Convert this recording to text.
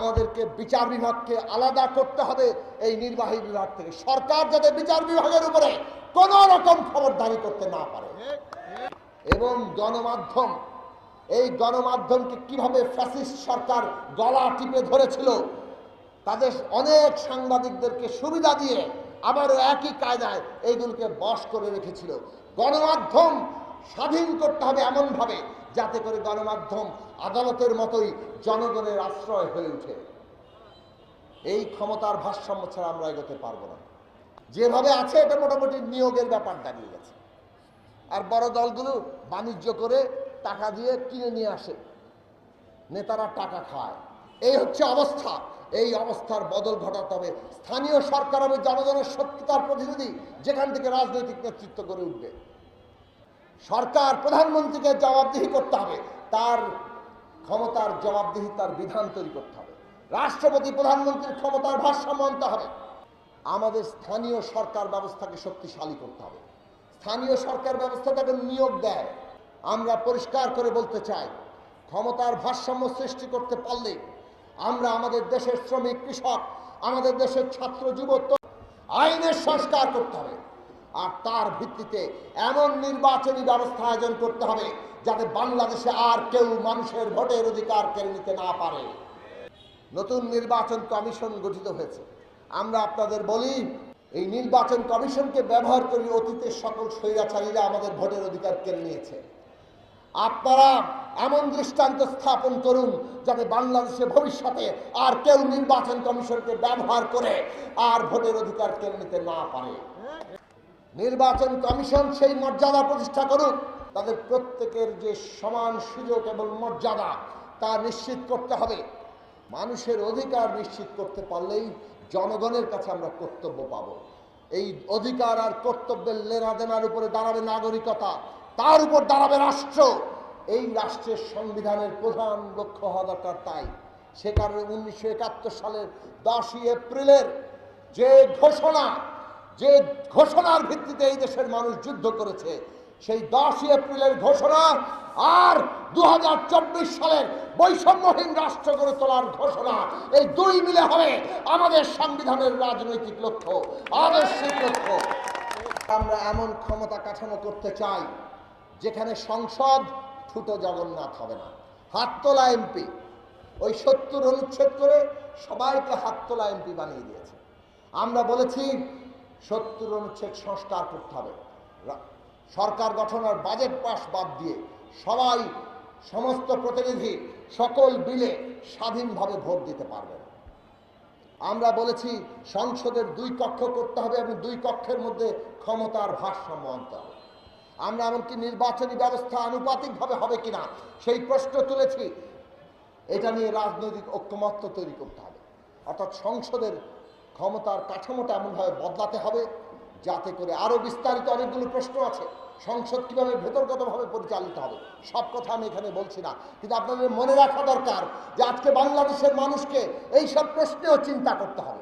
আমাদেরকে বিচার বিভাগকে আলাদা করতে হবে এই নির্বাহী বিভাগ থেকে। সরকার যাতে বিচার বিভাগের উপরে কোনো রকম খবরদারি করতে না পারে। এবং গণমাধ্যম, এই গণমাধ্যমকে কীভাবে ফ্যাসিস্ট সরকার গলা টিপে ধরেছিল, তাদের অনেক সাংবাদিকদেরকে সুবিধা দিয়ে আবারও একই কায়দায় এইগুলোকে বশ করে রেখেছিল। গণমাধ্যম স্বাধীন করতে হবে এমনভাবে যাতে করে গণমাধ্যম আদালতের মতোই জনগণের আশ্রয় হয়ে ওঠে এই ক্ষমতার ভারসাম্য ছাড়া আমরা এগোতে পারব না। যেভাবে আছে, এটা মোটামুটি নিয়োগের ব্যাপার দাঁড়িয়ে গেছে। আর বড় দলগুলো বাণিজ্য করে টাকা দিয়ে কিনে নিয়ে আসে। নেতারা টাকা খায়। এই হচ্ছে অবস্থা। এই অবস্থার বদল ঘটাতে হবে। স্থানীয় সরকার হবে জনগণের সত্যতার প্রতিনিধি, যেখান থেকে রাজনৈতিক নেতৃত্ব করে উঠবে। সরকার প্রধানমন্ত্রীকে জবাবদিহি করতে হবে। তার ক্ষমতার জবাবদিহি, তার বিধান তৈরি করতে হবে। রাষ্ট্রপতি, প্রধানমন্ত্রীর ক্ষমতার ভারসাম্য আনতে হবে। আমাদের স্থানীয় সরকার ব্যবস্থাকে শক্তিশালী করতে হবে। স্থানীয় সরকার ব্যবস্থা তাকে নিয়োগ দেয়। আমরা পরিষ্কার করে বলতে চাই, ক্ষমতার ভারসাম্য সৃষ্টি করতে পারলে আমরা আমাদের দেশের শ্রমিক, কৃষক, আমাদের দেশের ছাত্র যুব তরুণ, আইনের সংস্কার করতে হবে। আর তার ভিত্তিতে এমন নির্বাচনী ব্যবস্থা আয়োজন করতে হবে যাতে বাংলাদেশে আর কেউ মানুষের ভোটের অধিকার কেড়ে নিতে না পারে। নতুন নির্বাচন কমিশন গঠিত হয়েছে। আমরা আপনাদের বলি, এই নির্বাচন কমিশনকে ব্যবহার করে অতীতের সকল স্বৈরাচারীরা আমাদের ভোটের অধিকার কেড়ে নিয়েছে। আপনারা এমন দৃষ্টান্ত স্থাপন করুন যাতে বাংলাদেশে ভবিষ্যতে আর কেউ নির্বাচন কমিশনকে ব্যবহার করে আর ভোটের অধিকার কেড়ে নিতে না পারে। নির্বাচন কমিশন সেই মর্যাদা প্রতিষ্ঠা করুক, তাদের প্রত্যেকের যে সমান সুযোগ এবং মর্যাদা, তা নিশ্চিত করতে হবে। মানুষের অধিকার নিশ্চিত করতে পারলেই জনগণের কাছে আমরা কর্তব্য পাব। এই অধিকার আর কর্তব্যের লেনাদেনার উপরে দাঁড়াবে নাগরিকতা, তার উপর দাঁড়াবে রাষ্ট্র। এই রাষ্ট্রের সংবিধানের প্রধান লক্ষ্য হওয়া দরকার তাই। সে কারণে উনিশশো একাত্তর সালের দশই এপ্রিলের যে ঘোষণা যে ঘোষণার ভিত্তিতে এই দেশের মানুষ যুদ্ধ করেছে, সেই দশই এপ্রিলের ঘোষণা আর দু হাজার চব্বিশ সালের বৈষম্যহীন রাষ্ট্র গড়ে তোলার ঘোষণা, এই দুই মিলে হবে আমাদের সংবিধানের রাজনৈতিক লক্ষ্য, আদর্শিক লক্ষ্য। আমরা এমন ক্ষমতা কাঠামো করতে চাই, যেখানে সংসদ ঠুটো জগন্নাথ হবে না। হাত তোলা এমপি, ওই সত্তর অনুচ্ছেদ করে সবাইকে হাত তোলা এমপি বানিয়ে দিয়েছে। আমরা বলেছি সত্তর অনুচ্ছেদ সংস্কার করতে হবে। সরকার গঠনের বাজেট পাস বাদ দিয়ে সবাই, সমস্ত প্রতিনিধি সকল বিলে স্বাধীনভাবে ভোট দিতে পারবেন আমরা বলেছি সংসদের দুই কক্ষ করতে হবে এবং দুই কক্ষের মধ্যে ক্ষমতার ভারসাম্য আনতে হবে। আমরা এমনকি নির্বাচনী ব্যবস্থা আনুপাতিকভাবে হবে কিনা সেই প্রশ্ন তুলেছি। এটা নিয়ে রাজনৈতিক ঐক্যমত্য তৈরি করতে হবে। অর্থাৎ সংসদের ক্ষমতার কাঠামোটা এমনভাবে বদলাতে হবে যাতে করে আরও বিস্তারিত অনেকগুলো প্রশ্ন আছে। সংসদ কীভাবে ভেতরগতভাবে পরিচালিত হবে, সব কথা আমি এখানে বলছি না। কিন্তু আপনাদের মনে রাখা দরকার যে আজকে বাংলাদেশের মানুষকে এই সব প্রশ্নেও চিন্তা করতে হবে।